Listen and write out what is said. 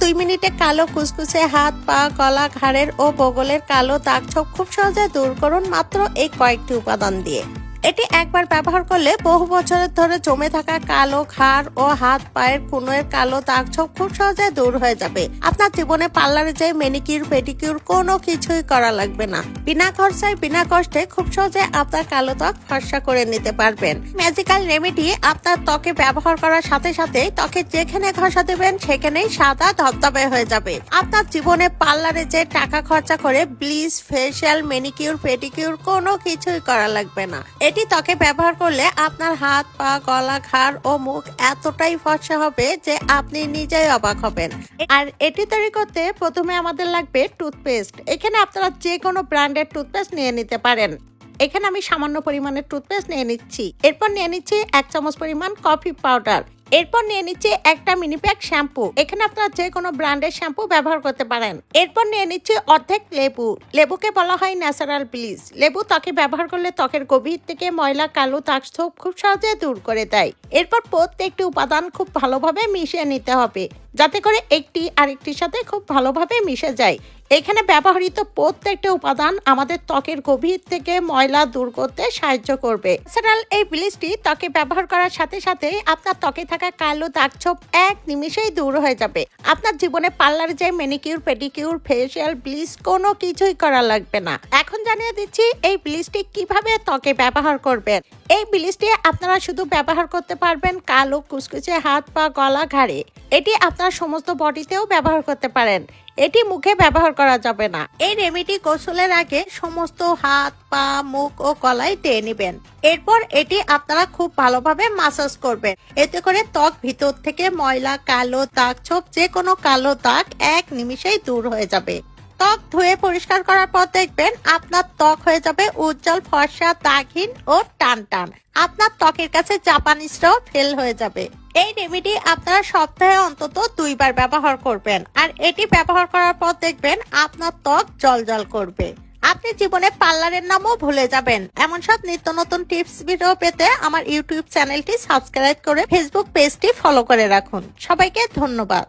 দুই মিনিটে কালো কুচকুচে হাত, পা কলা ঘাড়ের ও বগলের কালো দাগ ছোপ খুব সহজে দূর করুন মাত্র এই কয়েকটি উপাদান দিয়ে। এটি একবার ব্যবহার করলে বহু বছরের ধরে জমে থাকা কালো ঘাড় ও হাত পায়ের কুনোয়ের কালো দাগ ছোপ খুব সহজে দূর হয়ে যাবে। আপনার জীবনে পার্লারে যে মেনিকিউর পেডিকিউর কোনো কিছুই করা লাগবে না। বিনা খরচায়, বিনা কষ্টে খুব সহজে আপনার কালো ত্বক ফর্সা করে নিতে পারবেন। ম্যাজিক্যাল রেমেডি আপনার ত্বকে ব্যবহার করার সাথে সাথে ত্বকে যেখানে ঘষা দেবেন, সেখানেই সাদা ধবধবে হয়ে যাবে। আপনার জীবনে পার্লারে যে টাকা খরচা করে ব্লিচ ফেসিয়াল মেনিকিউর পেডিকিউর কোনো কিছুই করা লাগবে না। এটি ত্বকে ব্যবহার করলে আপনার হাত, পা, গলা, ঘাড় ও মুখ এতটাই ফর্সা হবে যে আপনি নিজেই অবাক হবেন। আর এটি তৈরি করতে প্রথমে আমাদের লাগবে টুথপেস্ট। এখানে আপনারা যে কোনো ব্র্যান্ডের টুথপেস্ট নিয়ে নিতে পারেন। এখানে আমি সামান্য পরিমাণের টুথপেস্ট নিয়ে নিচ্ছি। এরপর নিয়ে নিচ্ছি এক চামচ পরিমাণ কফি পাউডার। এরপর নিয়ে নিচ্ছে একটা মিনি প্যাক শ্যাম্পু এখানে আপনারা যে কোনো ব্র্যান্ডের শ্যাম্পু ব্যবহার করতে পারেন। এরপর নিয়ে নিচ্ছে অর্ধেক লেবু। লেবুকে বলা হয় ন্যাচারাল ব্লিচ লেবু ত্বকে ব্যবহার করলে ত্বকের গভীর থেকে ময়লা, কালো ছোপ খুব সহজে দূর করে দেয়। এরপর প্রত্যেকটি উপাদান খুব ভালোভাবে মিশিয়ে নিতে হবে। যাতে করে একটি আরেকটির সাথে খুব ভালোভাবে মিশে যায়। এখানে ব্যবহৃত প্রত্যেকটা উপাদান আমাদের ত্বকের গভীর থেকে ময়লা দূর করতে সাহায্য করবে। ন্যাচারাল এই ব্লিচটি ত্বকে ব্যবহার করার সাথে সাথে আপনার ত্বকে থাকা কালো দাগ ছোপ এক নিমিষেই দূর হয়ে যাবে। আপনার জীবনে পার্লারে যে মেনিকিউর পেডিকিউর ফেসিয়াল ব্লিচ কোনো কিছুই করা লাগবে না। এখন জানিয়ে দিচ্ছি এই ব্লিচটি কীভাবে ত্বকে ব্যবহার করবেন। এই ব্লিচটি আপনারা শুধু ব্যবহার করতে পারবেন কালো কুচকুচে হাত পা গলা ঘাড়ে। এটি আপনার সমস্ত বডিতেও ব্যবহার করতে পারেন। এটি মুখে ব্যবহার করা যাবে না। এই রেমিডি গোসলের আগে সমস্ত হাত, পা, মুখ ও কলাই দিয়ে নেবেন। এরপর এটি আপনারা খুব ভালোভাবে মাসাজ করবেন। এতে করে ত্বক ভিতর থেকে ময়লা, কালো দাগ, ছোপ যে কোনো কালো দাগ এক নিমিষেই দূর হয়ে যাবে। ত্বক ধুয়ে পরিষ্কার করার পর দেখবেন আপনার ত্বক হয়ে যাবে উজ্জ্বল ফর্সা, দাগহীন ও টান টান আপনার ত্বকের কাছে জাপানিজটাও ফেল হয়ে যাবে। এই রেমেডি আপনারা সপ্তাহে অন্তত দুইবার ব্যবহার করবেন। আর এটি ব্যবহার করার পর দেখবেন আপনার ত্বক জল করবে। আপনি জীবনে পার্লারের নামও ভুলে যাবেন। এমন সব নিত্য নতুন টিপস ভিডিও পেতে আমার ইউটিউব চ্যানেলটি সাবস্ক্রাইব করে ফেসবুক পেজটি ফলো করে রাখুন। সবাইকে ধন্যবাদ।